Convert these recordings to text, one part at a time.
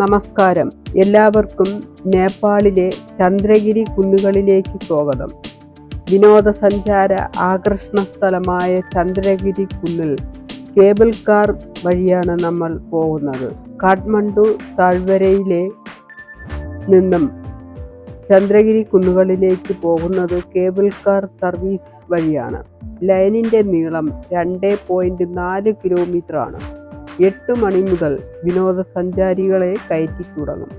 നമസ്കാരം. എല്ലാവർക്കും നേപ്പാളിലെ ചന്ദ്രഗിരി കുന്നുകളിലേക്ക് സ്വാഗതം. വിനോദസഞ്ചാര ആകർഷണ സ്ഥലമായ ചന്ദ്രഗിരി കുന്നിൽ കേബിൾ കാർ വഴിയാണ് നമ്മൾ പോകുന്നത്. കാഠ്മണ്ഡു താഴ്വരയിലെ നിന്നും ചന്ദ്രഗിരി കുന്നുകളിലേക്ക് പോകുന്നത് കേബിൾ കാർ സർവീസ് വഴിയാണ്. ലൈനിന്റെ നീളം രണ്ട് പോയിന്റ് നാല് കിലോമീറ്റർ ആണ് എട്ട് മണി മുതൽ വിനോദസഞ്ചാരികളെ കയറ്റി തുടങ്ങും.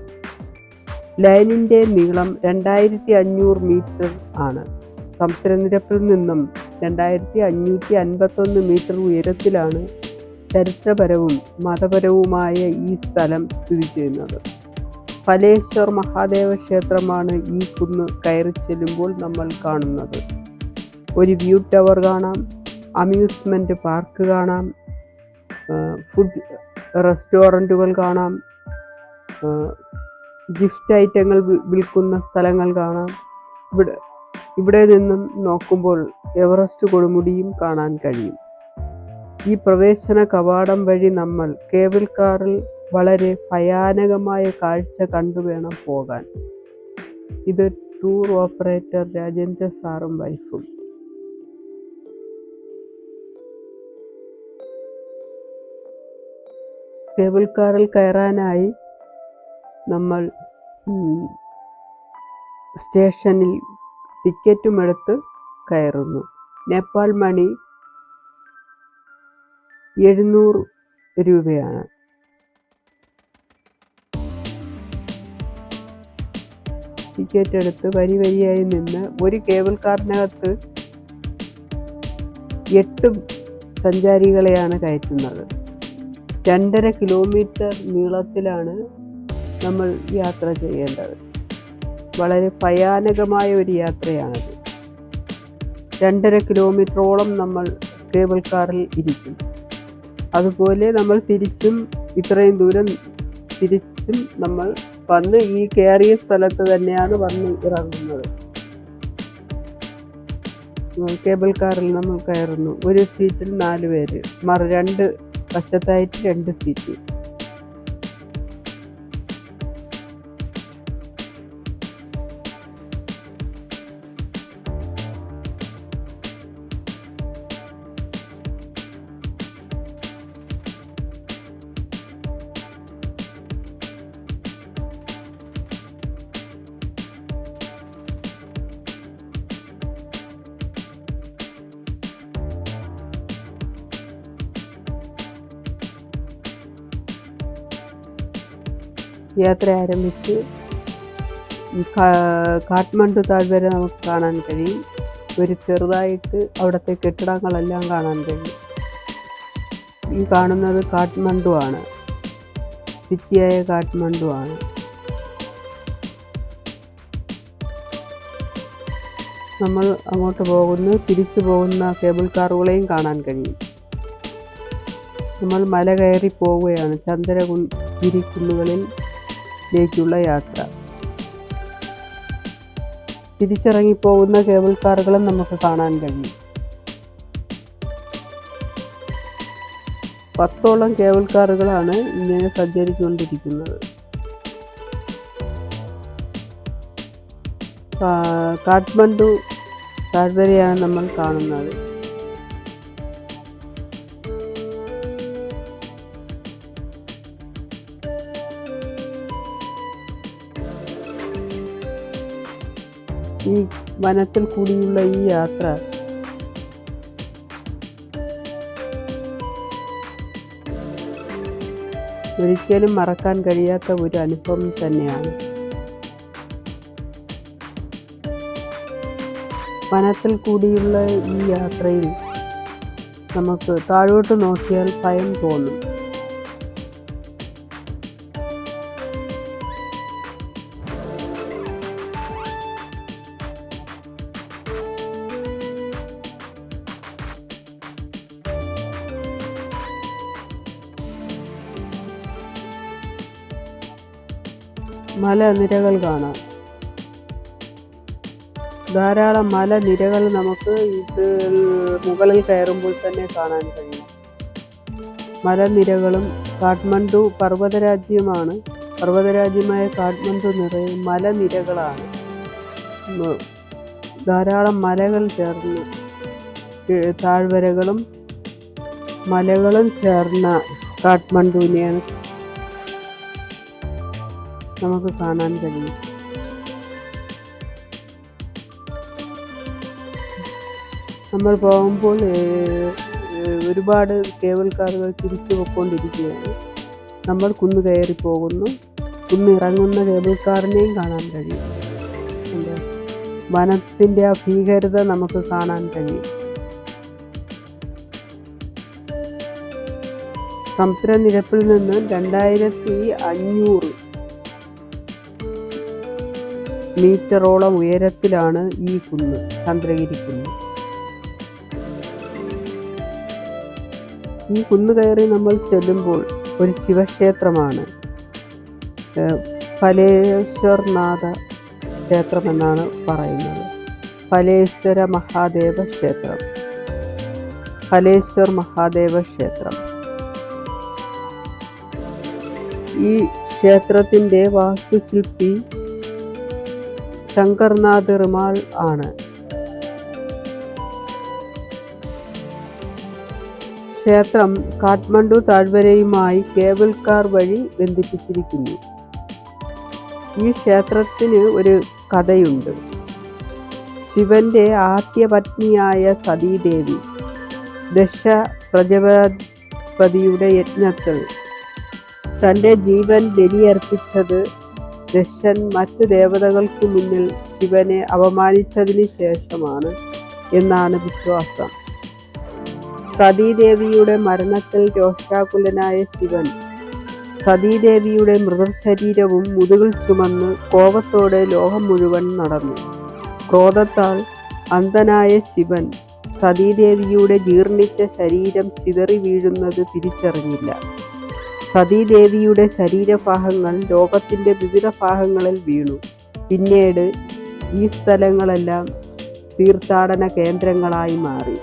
ലൈനിന്റെ നീളം രണ്ടായിരത്തി അഞ്ഞൂറ് മീറ്റർ ആണ്. സമുദ്രനിരപ്പിൽ നിന്നും രണ്ടായിരത്തി അഞ്ഞൂറ്റി അൻപത്തൊന്ന് മീറ്റർ ഉയരത്തിലാണ് ചരിത്രപരവും മതപരവുമായ ഈ സ്ഥലം സ്ഥിതി ചെയ്യുന്നത്. ഫലേശ്വർ മഹാദേവ ക്ഷേത്രമാണ് ഈ കുന്ന് കയറി ചെല്ലുമ്പോൾ നമ്മൾ കാണുന്നത്. ഒരു വ്യൂ ടവർ കാണാം അമ്യൂസ്മെന്റ് പാർക്ക് കാണാം ഫുഡ് റെസ്റ്റോറന്റുകൾ കാണാം. ഗിഫ്റ്റ് ഐറ്റങ്ങൾ വിൽക്കുന്ന സ്ഥലങ്ങൾ കാണാം. ഇവിടെ ഇവിടെ നിന്നും നോക്കുമ്പോൾ എവറസ്റ്റ് കൊടുമുടിയും കാണാൻ കഴിയും. ഈ പ്രവേശന കവാടം വഴി നമ്മൾ കേബിൾ കാറിൽ വളരെ ഭയാനകമായ കാഴ്ച കണ്ടുവേണം പോകാൻ. ഇത് ടൂർ ഓപ്പറേറ്റർ രാജേന്ദ്ര സാറും വൈഫും. കേബിൾ കാറിൽ കയറാനായി നമ്മൾ സ്റ്റേഷനിൽ ടിക്കറ്റുമെടുത്ത് കയറുന്നു. നേപ്പാൾ മണി എഴുന്നൂറ് രൂപയാണ്. ടിക്കറ്റ് എടുത്ത് വരി വരിയായി നിന്ന് ഒരു കേബിൾ കാറിനകത്ത് എട്ട് സഞ്ചാരികളെയാണ് കയറ്റുന്നത്. രണ്ടര കിലോമീറ്റർ നീളത്തിലാണ് നമ്മൾ യാത്ര ചെയ്യേണ്ടത്. വളരെ ഭയാനകമായ ഒരു യാത്രയാണത്. രണ്ടര കിലോമീറ്ററോളം നമ്മൾ കേബിൾ കാറിൽ ഇരിക്കും. അതുപോലെ നമ്മൾ തിരിച്ചും ഇത്രയും ദൂരം തിരിച്ചും നമ്മൾ വന്ന് ഈ കയറിയ സ്ഥലത്ത് തന്നെയാണ് വന്ന് ഇറങ്ങുന്നത്. കേബിൾ കാറിൽ നമ്മൾ കയറുന്നു. ഒരു സീറ്റിൽ നാല് പേര്. മറു രണ്ട് വശത്തായിട്ട് രണ്ട് സീറ്റ്. യാത്ര ആരംഭിച്ച് കാഠ്മണ്ഡു താഴ്വര നമുക്ക് കാണാൻ കഴിയും. ഒരു ചെറുതായിട്ട് അവിടുത്തെ കെട്ടിടങ്ങളെല്ലാം കാണാൻ കഴിയും. ഈ കാണുന്നത് കാഠ്മണ്ഡു ആണ്. സിറ്റിയായ കാഠ്മണ്ഡു ആണ്. നമ്മൾ അങ്ങോട്ട് പോകുന്നു. തിരിച്ചു പോകുന്ന കേബിൾ കാറുകളെയും കാണാൻ കഴിയും. നമ്മൾ മല കയറി പോവുകയാണ്. ചന്ദ്രഗിരി കുന്നുകളിലേക്കുള്ള യാത്ര. തിരിച്ചിറങ്ങിപ്പോകുന്ന കേബിൾ കാറുകളും നമുക്ക് കാണാൻ കഴിയും. പത്തോളം കേബിൾ കാറുകളാണ് ഇങ്ങനെ സഞ്ചരിച്ചുകൊണ്ടിരിക്കുന്നത്. കാഠ്മണ്ഡു താഴ്വരയാണ് നമ്മൾ കാണുന്നത്. ഈ വനത്തിൽ കൂടിയുള്ള ഈ യാത്ര. ഒരിക്കലും മറക്കാൻ കഴിയാത്ത ഒരു അനുഭവം തന്നെയാണ്. വനത്തിൽ കൂടിയുള്ള ഈ യാത്രയിൽ നമുക്ക് താഴോട്ട് നോക്കിയാൽ ഭയം തോന്നും. മലനിരകൾ കാണാം. ധാരാളം മലനിരകൾ നമുക്ക് ഇത് മുകളിൽ കയറുമ്പോൾ തന്നെ കാണാൻ കഴിയും. മലനിരകളും കാഠ്മണ്ഡു പർവതരാജ്യമാണ്. പർവതരാജ്യമായ കാഠ്മണ്ഡു നിറയെ മലനിരകളാണ്. ധാരാളം മലകൾ ചേർന്ന് താഴ്വരകളും മലകളും ചേർന്ന കാഠ്മണ്ഡുവിനെയാണ് നമുക്ക് കാണാൻ കഴിയും. നമ്മൾ പോകുമ്പോൾ ഒരുപാട് കേബിൾ കാറുകൾ തിരിച്ചു പോയിക്കൊണ്ടിരിക്കുകയാണ്. നമ്മൾ കുന്ന് കയറി പോകുന്നു. കുന്നിറങ്ങുന്ന കേബിൾ കാറിനെയും കാണാൻ കഴിയും. വനത്തിന്റെ ആ ഭീകരത നമുക്ക് കാണാൻ കഴിയും. സമുദ്രനിരപ്പിൽ നിന്ന് രണ്ടായിരത്തി അഞ്ഞൂറ് മീറ്ററോളം ഉയരത്തിലാണ് ഈ കുന്ന് ചന്ദ്രഗിരി കുന്ന് ഈ കുന്ന് കയറി നമ്മൾ ചെല്ലുമ്പോൾ ഒരു ശിവക്ഷേത്രമാണ്. ഫലേശ്വർനാഥ ക്ഷേത്രമെന്നാണ് പറയുന്നത്. ഫലേശ്വര മഹാദേവ ക്ഷേത്രം. ഫലേശ്വർ മഹാദേവ ക്ഷേത്രം. ഈ ക്ഷേത്രത്തിന്റെ വാസ്തുശില്പി ശങ്കർനാഥ് റിമാൾ ആണ്. ക്ഷേത്രം കാഠ്മണ്ഡു താഴ്വരയുമായി കേബിൾ കാർ വഴി ബന്ധിപ്പിച്ചിരിക്കുന്നു. ഈ ക്ഷേത്രത്തിന് ഒരു കഥയുണ്ട്. ശിവന്റെ ആദ്യ പത്നിയായ സതീദേവി ദശ പ്രജപതിയുടെ യജ്ഞത്തിൽ തന്റെ ജീവൻ ബലിയർപ്പിച്ചത് ദശൻ മറ്റ് ദേവതകൾക്ക് മുന്നിൽ ശിവനെ അപമാനിച്ചതിന് ശേഷമാണ് എന്നാണ് വിശ്വാസം. സതീദേവിയുടെ മരണത്തിൽ രോഷാകുലനായ ശിവൻ സതീദേവിയുടെ മൃതശരീരവും മുതുകിൽ ചുമന്ന് കോപത്തോടെ ലോകം മുഴുവൻ നടന്നു. ക്രോധത്താൽ അന്ധനായ ശിവൻ സതീദേവിയുടെ ജീർണിച്ച ശരീരം ചിതറി വീഴുന്നത് തിരിച്ചറിഞ്ഞില്ല. സതീദേവിയുടെ ശരീരഭാഗങ്ങൾ ലോകത്തിന്റെ വിവിധ ഭാഗങ്ങളിൽ വീണു. പിന്നീട് ഈ സ്ഥലങ്ങളെല്ലാം തീർത്ഥാടന കേന്ദ്രങ്ങളായി മാറി.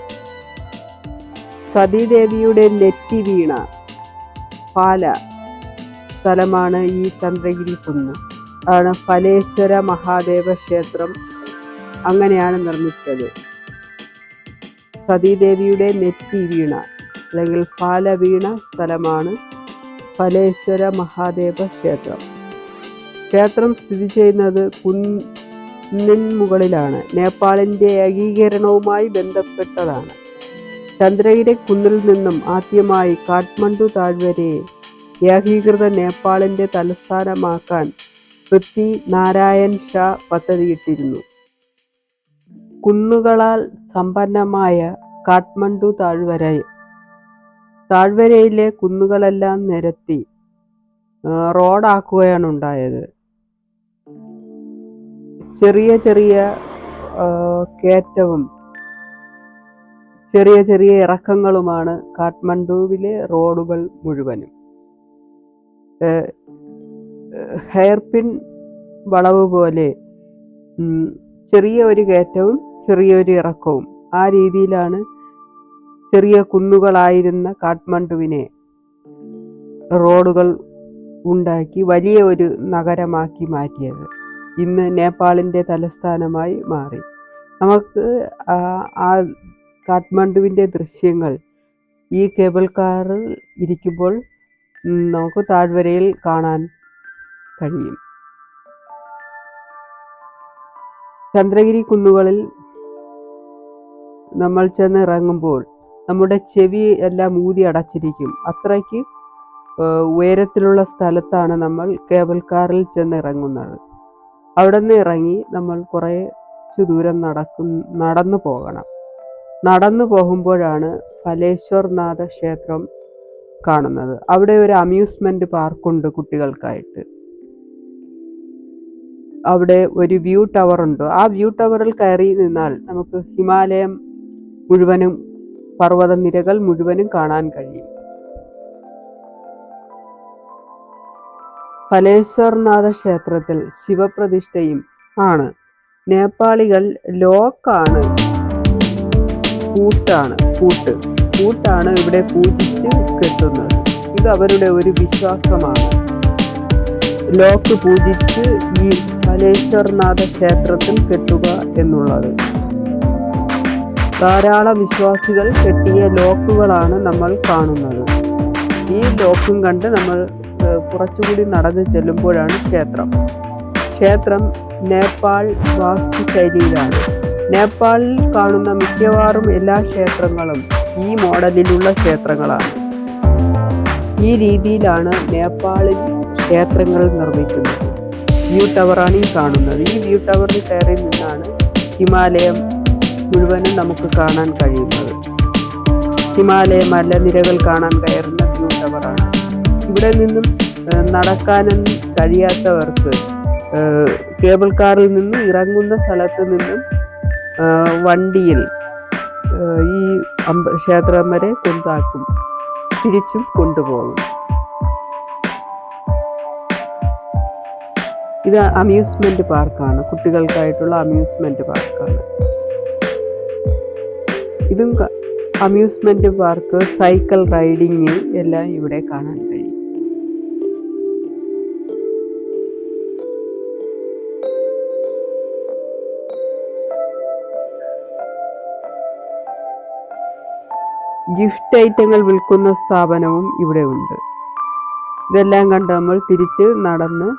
സതീദേവിയുടെ നെറ്റി വീണ പാല സ്ഥലമാണ് ഈ ചന്ദ്രഗിരി കുന്ന്. ആണ് ഫലേശ്വര മഹാദേവ ക്ഷേത്രം അങ്ങനെയാണ് നിർമ്മിച്ചത്. സതീദേവിയുടെ നെറ്റി വീണ അല്ലെങ്കിൽ ഫാല വീണ സ്ഥലമാണ് ഫലേശ്വര മഹാദേവ ക്ഷേത്രം. ക്ഷേത്രം സ്ഥിതി ചെയ്യുന്നത് കുന്നിൻ മുകളിലാണ്. നേപ്പാളിന്റെ ഏകീകരണവുമായി ബന്ധപ്പെട്ടതാണ്. ചന്ദ്രഗിരി കുന്നിൽ നിന്നും ആദ്യമായി കാഠ്മണ്ഡു താഴ്വരയെ ഏകീകൃത നേപ്പാളിന്റെ തലസ്ഥാനമാക്കാൻ പൃഥ്വി നാരായൺ ഷാ പദ്ധതിയിട്ടിരുന്നു. കുന്നുകളാൽ സമ്പന്നമായ കാഠ്മണ്ഡു താഴ്വര താഴ്വരയിലെ കുന്നുകളെല്ലാം നിരത്തി റോഡാക്കുകയാണ് ഉണ്ടായത്. ചെറിയ ചെറിയ കയറ്റവും ചെറിയ ചെറിയ ഇറക്കങ്ങളുമാണ് കാഠ്മണ്ഡുവിലെ റോഡുകൾ മുഴുവനും. ഹെയർപിൻ വളവ് പോലെ ചെറിയ ഒരു കയറ്റവും ചെറിയൊരു ഇറക്കവും ആ രീതിയിലാണ് ചെറിയ കുന്നുകളായിരുന്ന കാഠ്മണ്ഡുവിനെ റോഡുകൾ ഉണ്ടാക്കി വലിയ ഒരു നഗരമാക്കി മാറ്റിയത്. ഇന്ന് നേപ്പാളിന്റെ തലസ്ഥാനമായി മാറി. നമുക്ക് ആ കാഠ്മണ്ഡുവിന്റെ ദൃശ്യങ്ങൾ ഈ കേബിൾ കാറിൽ ഇരിക്കുമ്പോൾ നമുക്ക് താഴ്വരയിൽ കാണാൻ കഴിയും. ചന്ദ്രഗിരി കുന്നുകളിൽ നമ്മൾ ചെന്ന് ഇറങ്ങുമ്പോൾ നമ്മുടെ ചെവി എല്ലാം ഊതി അടച്ചിരിക്കും. അത്രയ്ക്ക് ഉയരത്തിലുള്ള സ്ഥലത്താണ് നമ്മൾ കേബിൾ കാറിൽ ചെന്ന് ഇറങ്ങുന്നത് അവിടെ നിന്ന് ഇറങ്ങി നമ്മൾ കുറേ ദൂരം നടക്കും നടന്നു പോകണം. നടന്നു പോകുമ്പോഴാണ് ഫലേശ്വർനാഥ ക്ഷേത്രം കാണുന്നത്. അവിടെ ഒരു അമ്യൂസ്മെന്റ് പാർക്കുണ്ട് കുട്ടികൾക്കായിട്ട്. അവിടെ ഒരു വ്യൂ ടവർ ഉണ്ട്. ആ വ്യൂ ടവറിൽ കയറി നിന്നാൽ നമുക്ക് ഹിമാലയം മുഴുവനും പർവതനിരകൾ മുഴുവനും കാണാൻ കഴിയും. ഫലേശ്വർനാഥ ക്ഷേത്രത്തിൽ ശിവപ്രതിഷ്ഠയും ആണ്. നേപ്പാളികൾ ലോക്കാണ്. കൂട്ടാണ്. കൂട്ട്. കൂട്ടാണ് ഇവിടെ പൂജിച്ച് കെട്ടുന്നത്. ഇത് അവരുടെ ഒരു വിശ്വാസമാണ്. ലോക്ക് പൂജിച്ച് ഈ ഫലേശ്വർനാഥ ക്ഷേത്രത്തിൽ കെട്ടുക എന്നുള്ളത്. ധാരാളം വിശ്വാസികൾ കെട്ടിയ ലോക്കുകളാണ് നമ്മൾ കാണുന്നത്. ഈ ലോക്കും കണ്ട് നമ്മൾ കുറച്ചുകൂടി നടന്ന് ചെല്ലുമ്പോഴാണ് ക്ഷേത്രം. ക്ഷേത്രം നേപ്പാൾ വാസ്തുശൈലിയിലാണ്. നേപ്പാളിൽ കാണുന്ന മിക്കവാറും എല്ലാ ക്ഷേത്രങ്ങളും ഈ മോഡലിലുള്ള ക്ഷേത്രങ്ങളാണ്. ഈ രീതിയിലാണ് നേപ്പാളിൽ ക്ഷേത്രങ്ങൾ നിർമ്മിക്കുന്നത്. വ്യൂ ടവറാണ് ഈ കാണുന്നത്. ഈ വ്യൂ ടവറിൽ കയറി നിന്നാണ് ഹിമാലയം മുഴുവനും നമുക്ക് കാണാൻ കഴിയുന്നത്. ഹിമാലയ മലനിരകൾ കാണാൻ കയറുന്ന വ്യൂ ടവറാണ്. ഇവിടെ നിന്നും നടക്കാനും കഴിയാത്തവർക്ക് കേബിൾ കാറിൽ നിന്നും ഇറങ്ങുന്ന സ്ഥലത്ത് നിന്നും വണ്ടിയിൽ ഈ അമ്പ ക്ഷേത്രം വരെ കൊണ്ടാക്കും തിരിച്ചും കൊണ്ടുപോകും. ഇത് അമ്യൂസ്മെന്റ് പാർക്കാണ്. കുട്ടികൾക്കായിട്ടുള്ള അമ്യൂസ്മെന്റ് പാർക്കാണ്. ഇതും അമ്യൂസ്മെന്റ് പാർക്ക് സൈക്കിൾ റൈഡിങ് എല്ലാം ഇവിടെ കാണാൻ കഴിയും. ഗിഫ്റ്റ് ഐറ്റങ്ങൾ വിൽക്കുന്ന സ്ഥാപനവും ഇവിടെ ഉണ്ട്. ഇതെല്ലാം കണ്ട് നമ്മൾ തിരിച്ച് നടന്ന്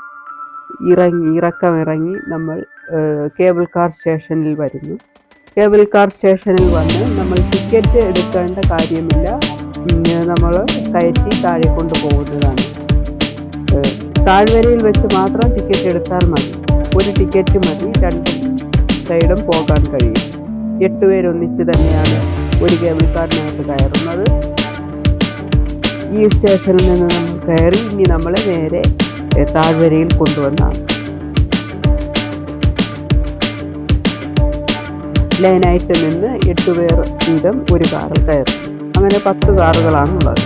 ഇറങ്ങി ഇറക്കം ഇറങ്ങി നമ്മൾ കേബിൾ കാർ സ്റ്റേഷനിൽ വരുന്നു. കേബിൾ കാർ സ്റ്റേഷനിൽ വന്ന് നമ്മൾ ടിക്കറ്റ് എടുക്കേണ്ട കാര്യമില്ല. നമ്മൾ കയറ്റി താഴെ കൊണ്ടുപോകുന്നതാണ്. താഴ്വരയിൽ വെച്ച് മാത്രം ടിക്കറ്റ് എടുത്താൽ മതി. ഒരു ടിക്കറ്റ് മതി രണ്ട് സൈഡും പോകാൻ കഴിയും. എട്ട് പേരൊന്നിച്ച് തന്നെയാണ് ഒരു കേബിൾ കാറിനകത്ത് കയറുന്നത്. ഈ സ്റ്റേഷനിൽ നിന്ന് നമ്മൾ കയറി ഇനി നമ്മളെ നേരെ താഴ്വരയിൽ കൊണ്ടുവന്നാണ് ലൈനായിട്ട് നിന്ന് എട്ട് പേർ വീതം ഒരു കാറിൽ കയറും. അങ്ങനെ പത്ത് കാറുകളാണുള്ളത്.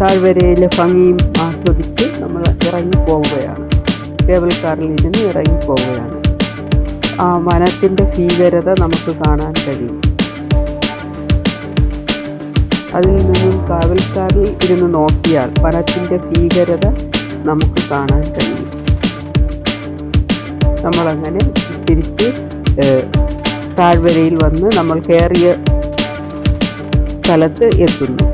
താഴ്വരയിലെ ഭംഗിയും ആസ്വദിച്ച് നമ്മൾ ഇറങ്ങിപ്പോവുകയാണ് കേബിൾ കാറിൽ ഇരുന്ന് ഇറങ്ങിപ്പോവുകയാണ് ആ വനത്തിന്റെ ഭീകരത നമുക്ക് കാണാൻ കഴിയും. അതിൽ നിന്നും കാവൽക്കാരിൽ ഇരുന്ന് നോക്കിയാൽ വനത്തിന്റെ ഭീകരത നമുക്ക് കാണാൻ കഴിയും. നമ്മളങ്ങനെ തിരിച്ച് താഴ്വരയിൽ വന്ന് നമ്മൾ കയറിയ സ്ഥലത്ത് എത്തുന്നു.